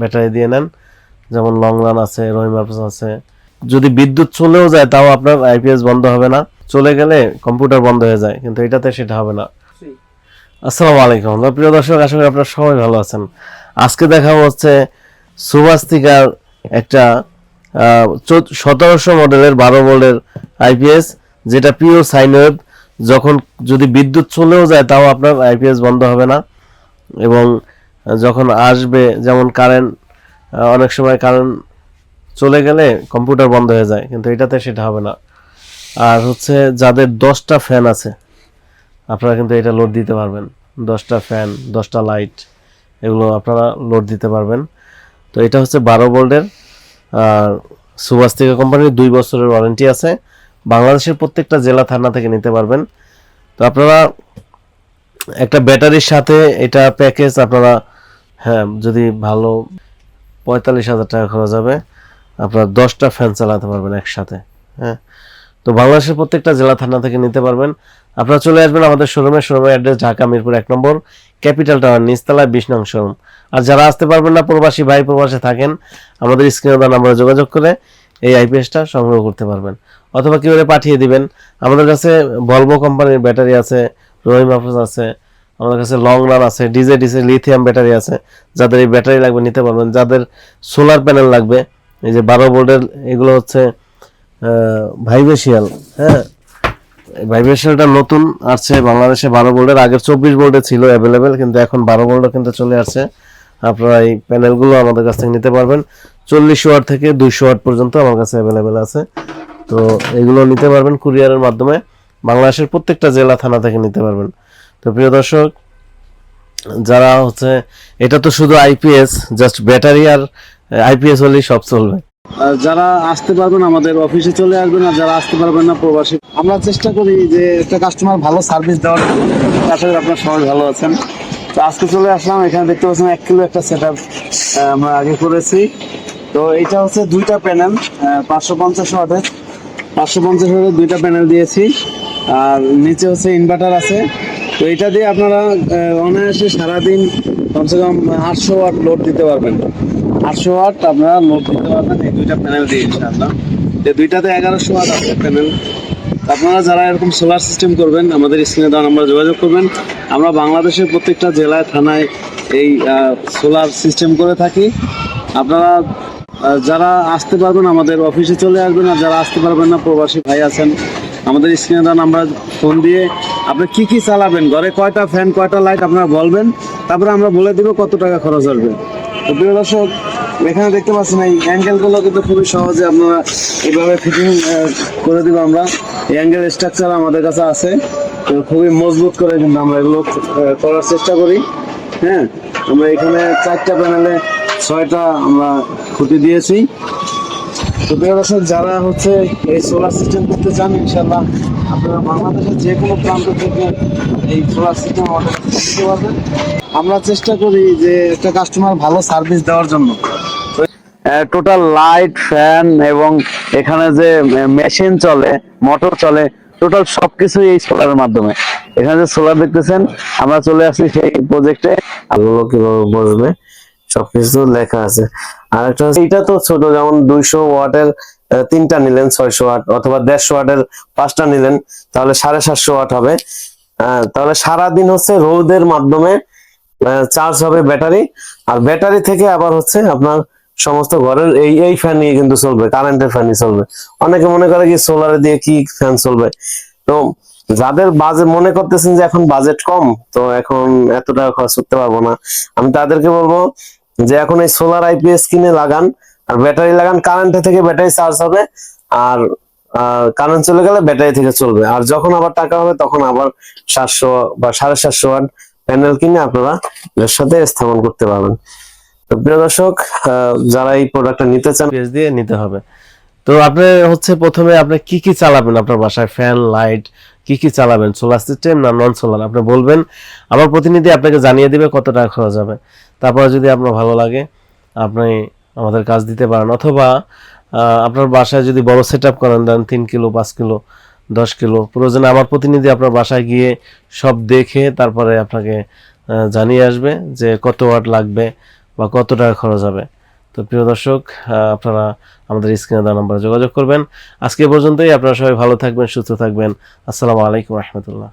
Battery দিয়ে নেন। যেমন লং রান আছে রহিমার আছে। যদি বিদ্যুৎ চলেও যায় তাও আপনার আইপিএস বন্ধ হবে না। চলে গেলে কম্পিউটার বন্ধ হয়ে যায় কিন্তু এটাতে সেটা হবে না। আসসালামু আলাইকুম। প্রিয় দর্শক আশা করি আপনারা সবাই ভালো আছেন। আজকে দেখা হচ্ছে সুভাস্তিকার একটা সতেরোশো মডেলের বারো ভোল্টের আইপিএস যেটা পিওর সাইন ওয়েভ যখন যদি বিদ্যুৎ চলেও যায় তাও আপনার আইপিএস বন্ধ হবে না। এবং যখন আসবে, যেমন কারেন্ট অনেক সময় কারেন্ট চলে গেলে কম্পিউটার বন্ধ হয়ে যায়, কিন্তু এটাতে সেটা হবে না। আর হচ্ছে যাদের দশটা ফ্যান আছে, আপনারা কিন্তু এটা লোড দিতে পারবেন। দশটা ফ্যান দশটা লাইট এগুলো আপনারা লোড দিতে পারবেন। তো এটা হচ্ছে বারো বোল্ডের আর সুভাস্তিকা কোম্পানির দুই বছরের ওয়ারেন্টি আছে। বাংলাদেশের প্রত্যেকটা জেলা থানা থেকে নিতে পারবেন। তো আপনারা একটা ব্যাটারির সাথে এটা প্যাকেজ আপনারা হ্যাঁ যদি ভালো পঁয়তাল্লিশ হাজার টাকা খরচ হবে, আপনার দশটা ফ্যান চালাতে পারবেন একসাথে হ্যাঁ। তো বাংলাদেশের প্রত্যেকটা জেলা থানা থেকে নিতে পারবেন। আপনারা চলে আসবেন আমাদের শোরুমে শোরুমের অ্যাড্রেস ঢাকা মিরপুর এক নম্বর ক্যাপিটাল টাওয়ার নিচতলায় বিশ নং শোরুম আর যারা আসতে পারবেন না, প্রবাসী ভাই প্রবাসে থাকেন, আমাদের স্ক্রিনে দেওয়া নাম্বারে যোগাযোগ করে এই আইপিএসটা সংগ্রহ করতে পারবেন। অথবা কীভাবে পাঠিয়ে দিবেন, আমাদের কাছে ভলভো কোম্পানির ব্যাটারি আছে রহিম হাফিজ আছে আমাদের কাছে লং রান আছে ডিজে ডিজে লিথিয়াম ব্যাটারি আছে। যাদের এই ব্যাটারি লাগবে নিতে পারবেন। যাদের সোলার প্যানেল লাগবে, এই যে বারো ভোল্টের, এগুলো হচ্ছে ভাইবেশিয়াল হ্যাঁ? ভাইব্রেশনটা নতুন আসছে বাংলাদেশে বারো ভোল্টের। আগের চব্বিশ ভোল্টে ছিল অ্যাভেলেবেল কিন্তু এখন বারো ভোল্টও কিন্তু চলে আসছে। আপনারা এই প্যানেলগুলো আমাদের কাছ থেকে নিতে পারবেন। চল্লিশ ওয়াট থেকে দুইশো ওয়াট পর্যন্ত আমার কাছে অ্যাভেলেবেল আছে। তো এগুলো নিতে পারবেন কুরিয়ারের মাধ্যমে। বাংলাদেশের প্রত্যেকটা জেলা, থানা থেকে নিতে পারবেন। তো প্রিয় দর্শক, যারা হচ্ছে, এটা তো শুধু আইপিএস জাস্ট ব্যাটারি আর আইপিএস হলেই সব চলবে। আর যারা আসতে পারবেন আমাদের অফিসে চলে আসবেন, আর যারা আসতে পারবেন না প্রবাসী, আমরা চেষ্টা করি যে একটা কাস্টমার ভালো সার্ভিস দেওয়ার। করি আপনার সবাই ভালো আছেন। তো আজকে চলে আসলাম, এখানে দেখতে পাচ্ছেন এক কিলো একটা সেট আপ আমরা আগে করেছি। তো এটা হচ্ছে দুইটা প্যানেল পাঁচশো পঞ্চাশ ওয়াটের পাঁচশো পঞ্চাশ ওয়াটের দুইটা প্যানেল দিয়েছি। আর নিচে হচ্ছে ইনভার্টার আছে। তো এটা দিয়ে আপনারা অনায়াসে সারাদিন কমসে কম আটশো ওয়াট লোড দিতে পারবেন। আটশো ওয়াট আপনারা লোড দিতে পারবেন, এই দুইটা প্যানেল দিয়ে ইনশাআল্লাহ। যে দুইটাতে এগারোশো ওয়াট আছে প্যানেল আপনারা যারা এরকম সোলার সিস্টেম করবেন, আমাদের স্ক্রিনে দেওয়া আমরা যোগাযোগ করবেন। আমরা বাংলাদেশের প্রত্যেকটা জেলায়, থানায় এই সোলার সিস্টেম করে থাকি। আপনারা যারা আসতে পারবেন আমাদের অফিসে চলে আসবেন, আর যারা আসতে পারবেন না, প্রবাসী ভাই আছেন, আমাদের স্ক্রিনে দেওয়া নাম্বার ফোন দিয়ে আপনি কি কি চালাবেন? ঘরে কয়টা ফ্যান কয়টা লাইট আপনারা বলবেন? তারপরে আমরা বলে দিব কত টাকা খরচ হবে। তো প্রিয় দর্শক, এখানে দেখতে পাচ্ছেন এই অ্যাঙ্গেলগুলো কিন্তু খুবই সহজে আপনারা এইভাবে ফিটিং করে দিব আমরা। এই অ্যাঙ্গেল স্ট্রাকচার আমাদের কাছে আছে। তো খুবই মজবুত করে কিন্তু আমরা এগুলো করার চেষ্টা করি। হ্যাঁ আমরা এখানে চারটা প্যানেলে ছয়টা আমরা খুঁটি দিয়েছি। তো প্রিয় দর্শক যারা হচ্ছে এই সোলার সিস্টেম করতে চান ইনশাল্লাহ আপনারা বাংলাদেশের যে কোনো প্রান্ত থেকে এই সোলার সিস্টেম আমাদের পারবেন। আমরা চেষ্টা করি যে একটা কাস্টমার ভালো সার্ভিস দেওয়ার জন্য। টোটাল লাইট ফ্যান এবং এখানে যে মেশিন চলে মোটর চলে টোটাল সবকিছুই এই সোলারের মাধ্যমে। এখানে যে সোলার দেখতেছেন আমরা চলে আসছি সেই প্রজেক্টে আলো কীভাবে বসবে? সবকিছু লেখা আছে। আর একটা এটা তো ছোট, যেমন দুইশো ওয়াটের তিনটা নিলেন, ছয়শো ওয়াট অথবা দেড়শো ওয়াটের পাঁচটা নিলেন, তাহলে সাড়ে সাতশো ওয়াট হবে। তাহলে সারাদিন হচ্ছে রোদের মাধ্যমে চার্জ হবে ব্যাটারি, আর ব্যাটারি থেকে আবার হচ্ছে আপনার সমস্ত ঘরের এই এই ফ্যান নিয়ে কিন্তু চলবে কারেন্টের ফ্যানই চলবে। অনেকে মনে করে কি সোলারে দিয়ে কি ফ্যান চলবে? তো যাদের বাজেট মনে করতেছেন যে এখন বাজেট কম, তো এখন এত টাকা খরচ করতে পারব না। আমি তাদেরকে বলব যে এখন এই সোলার আইপিএস কিনে লাগান, আর ব্যাটারি লাগান কারেন্টে থেকে ব্যাটারি চার্জ হবে, আর কারেন্ট চলে গেলে ব্যাটারি থেকে চলবে। আর যখন আবার টাকা হবে, তখন আবার সাতশো বা সাড়ে সাতশো ওয়াট প্যানেল কিনে আপনারা এর সাথে স্থাপন করতে পারবেন। তো প্রিয় দর্শক যারা এই প্রোডাক্টটা নিতে চান দিয়ে নিতে হবে। তো আপনি হচ্ছে প্রথমে আপনি কি কি চালাবেন আপনার বাসায়? ফ্যান লাইট কি কি চালাবেন? সোলার সিস্টেম না নন সোলার আপনি বলবেন, আমার প্রতিনিধি আপনাকে জানিয়ে দিবে কত টাকা খরচ হবে। তারপরে যদি আপনার ভালো লাগে, আপনি আমাদের কাজ দিতে পারেন। অথবা আপনার বাসায় যদি বড় সেট আপ করেন, দেন তিন কিলো, পাঁচ কিলো, দশ কিলো, প্রয়োজনে আমার প্রতিনিধি আপনার বাসায় গিয়ে সব দেখে তারপরে আপনাকে জানিয়ে আসবে যে কত ওয়াট লাগবে বা কত টাকা খরচ হবে। তো প্রিয় দর্শক আপনারা আমাদের স্ক্রিনে দেওয়া নম্বরে যোগাযোগ করবেন। আজকে পর্যন্তই। আপনারা সবাই ভালো থাকবেন, সুস্থ থাকবেন। আসসালামু আলাইকুম রহমতুল্লাহ।